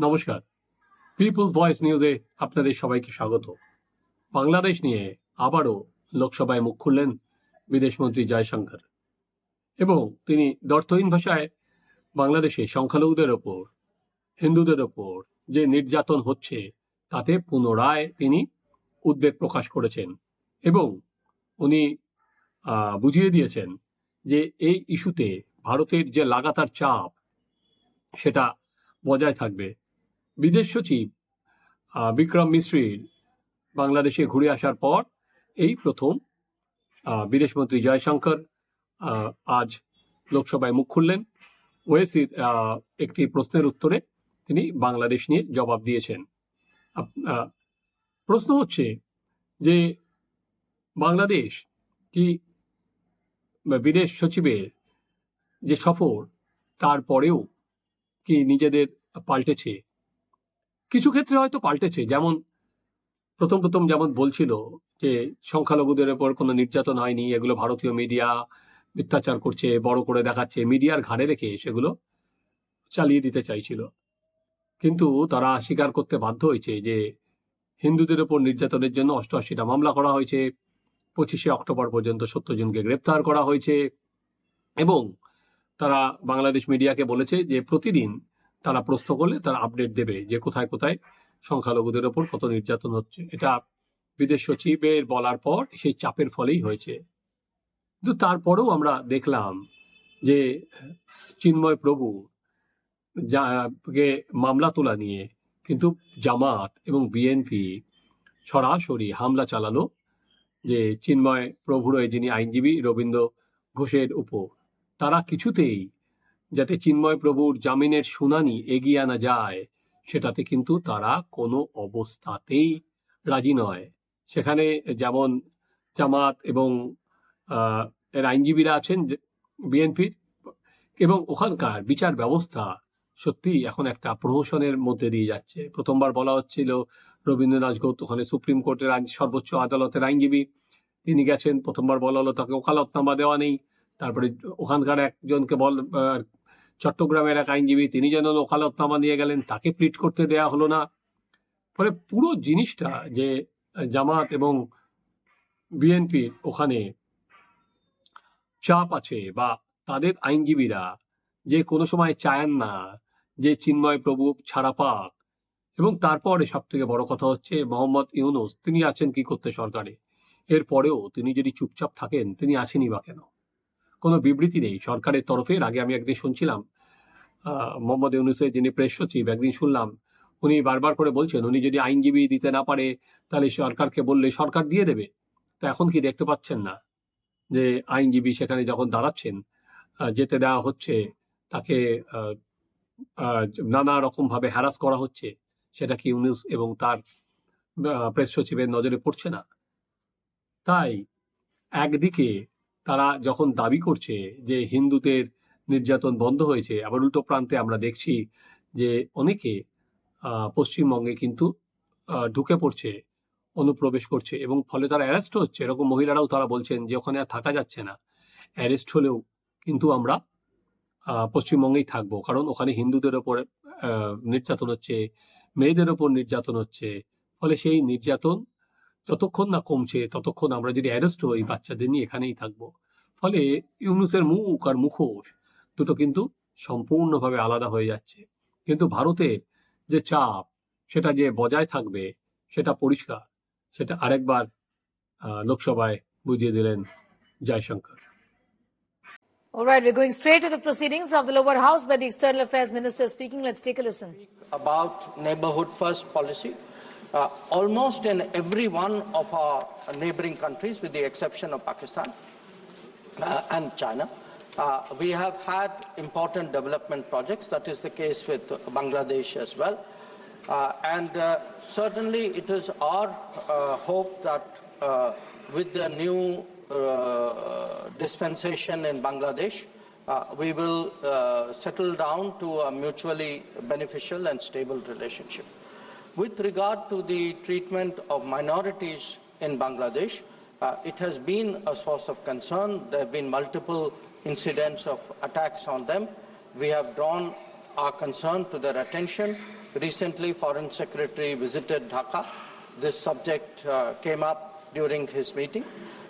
নমস্কার। People's voice নিউজে আপনাদের সবাইকে স্বাগত। বাংলাদেশ নিয়ে আবারও লোকসভায় মুখ খুললেন বিদেশমন্ত্রী জয়শঙ্কর। এবং তিনি দর্থহীন ভাষায় বাংলাদেশে সংখ্যালঘুদের ওপর, হিন্দুদের ওপর যে নির্যাতন হচ্ছে, তাতে পুনরায় তিনি উদ্বেগ প্রকাশ করেছেন। এবং উনি বুঝিয়ে দিয়েছেন যে এই ইস্যুতে ভারতের যে লাগাতার চাপ, সেটা বজায় থাকবে। বিদেশ সচিব বিক্রম মিশ্রির বাংলাদেশে ঘুরে আসার পর এই প্রথম বিদেশমন্ত্রী জয়শঙ্কর আজ লোকসভায় মুখ খুললেন। ওয়েসির একটি প্রশ্নের উত্তরে তিনি বাংলাদেশ নিয়ে জবাব দিয়েছেন। প্রশ্ন হচ্ছে যে বাংলাদেশ কি বিদেশ সচিবের যে সফর, তারপরেও কি নিজেদের পাল্টেছে? কিছু ক্ষেত্রে হয়তো পাল্টেছে, যেমন প্রথম প্রথম যেমন বলছিল যে সংখ্যালঘুদের ওপর কোনো নির্যাতন হয়নি, এগুলো ভারতীয় মিডিয়া মিথ্যাচার করছে, বড় করে দেখাচ্ছে মিডিয়ার ঘাড়ে রেখে সেগুলো চালিয়ে দিতে চাইছিল। কিন্তু তারা স্বীকার করতে বাধ্য হয়েছে যে হিন্দুদের ওপর নির্যাতনের জন্য অষ্টআশিটা মামলা করা হয়েছে, পঁচিশে অক্টোবর পর্যন্ত সত্তর জনকে গ্রেপ্তার করা হয়েছে এবং তারা বাংলাদেশ মিডিয়াকে বলেছে যে প্রতিদিন তারা প্রশ্ন করলে তারা আপডেট দেবে যে কোথায় কোথায় সংখ্যালঘুদের ওপর কত নির্যাতন হচ্ছে। এটা বিদেশ সচিবের বলার পর সেই চাপের ফলেই হয়েছে। কিন্তু তারপরেও আমরা দেখলাম যে চিন্ময় প্রভু যাকে মামলা তোলা নিয়ে কিন্তু জামাত এবং বিএনপি সরাসরি হামলা চালালো যে চিন্ময় প্রভুর যিনি আইনজীবী রবীন্দ্র ঘোষের উপর। তারা কিছুতেই যাতে চিন্ময় প্রভুর জামিনের শুনানি এগিয়ে আনা যায়, সেটাতে কিন্তু তারা কোনো অবস্থাতেই রাজি নয়। সেখানে যেমন জামাত এবং এর আইনজীবীরা আছেন বিএনপির এবং ওখানকার বিচার ব্যবস্থা সত্যি এখন একটা প্রহসনের মধ্যে দিয়ে যাচ্ছে। প্রথমবার বলা হচ্ছিল রবীন্দ্রনাথ ঘোষ ওখানে সুপ্রিম কোর্টের সর্বোচ্চ আদালতের আইনজীবী তিনি গেছেন। প্রথমবার বলা হলো তাকে ওকালতনামা দেওয়া নেই। তারপরে ওখানকার একজনকে বল চট্টগ্রামের এক আইনজীবী তিনি যেন ওকালতনামা নিয়ে গেলেন, তাকে প্লিট করতে দেয়া হলো না। ফলে পুরো জিনিসটা যে জামাত এবং বিএনপির ওখানে চাপ আছে বা তাদের আইনজীবীরা যে কোনো সময় চায়েন না, যে চিন্ময় প্রভু ছাড়া পাক। এবং তারপরে সব থেকে বড় কথা হচ্ছে, মোহাম্মদ ইউনুস, তিনি আছেন কি করতে সরকারে? এরপরেও তিনি যদি চুপচাপ থাকেন, তিনি আসেনি বা কেন? কোনো বিবৃতি নেই। সরকারের তরফের আগে আমি একদিন শুনছিলাম মোহাম্মদ ইউনুসের যিনি প্রেস সচিব, একদিন শুনলাম, উনি বারবার করে বলছেন, উনি যদি আইনজীবী দিতে না পারে, তাহলে সরকারকে বললে সরকার দিয়ে দেবে। তা এখন কি দেখতে পাচ্ছেন না? যে আইনজীবী সেখানে যখন দাঁড়াচ্ছেন যেতে দেওয়া হচ্ছে, তাকে নানা রকমভাবে হ্যারাস করা হচ্ছে, সেটা কি ইউনুস এবং তার প্রেস সচিবের নজরে পড়ছে না? তাই একদিকে তারা যখন দাবি করছে যে হিন্দুদের নির্যাতন বন্ধ হয়েছে, আবার উল্টো প্রান্তে আমরা দেখছি যে অনেকে পশ্চিমবঙ্গে কিন্তু ঢুকে পড়ছে, অনুপ্রবেশ করছে এবং ফলে তারা অ্যারেস্ট হচ্ছে। এরকম মহিলারাও তারা বলছেন যে ওখানে আর থাকা যাচ্ছে না। অ্যারেস্ট হলেও কিন্তু আমরা পশ্চিমবঙ্গেই থাকব। কারণ ওখানে হিন্দুদের ওপর নির্যাতন হচ্ছে, মেয়েদের ওপর নির্যাতন হচ্ছে। ফলে সেই নির্যাতন যতক্ষণ না কমছে ততক্ষণ আমরা যদি অ্যারেস্ট হই বাচ্চাদের নিয়ে এখানেই থাকব ফলে ইউনুসের মুখ আর মুখোশ দুটো কিন্তু সম্পূর্ণভাবে আলাদা হয়ে যাচ্ছে কিন্তু ভারতের যে চাপ সেটা যে বজায় থাকবে সেটা পরিষ্কার সেটা আরেকবার লোকসভায় বুঝিয়ে দিলেন Jaishankar All right, we're going straight to the proceedings of the lower house by the External Affairs Minister speaking. Let's take a listen. about neighborhood first policy. Uh, almost in every one of our neighboring countries, with the exception of Pakistan uh, and China, uh, we have had important development projects. That is the case with Bangladesh as well. Uh, and uh, certainly it is our uh, hope that uh, with the new uh, dispensation in Bangladesh, uh, we will uh, settle down to a mutually beneficial and stable relationship. With regard to the treatment of minorities in Bangladesh, uh, it has been a source of concern. There have been multiple incidents of attacks on them. We have drawn our concern to their attention. Recently, Foreign Secretary visited Dhaka. This subject uh, came up during his meeting.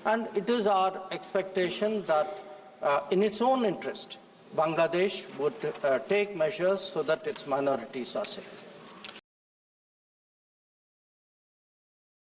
And it is our expectation that, uh, in its own interest, Bangladesh would uh, take measures so that its minorities are safe.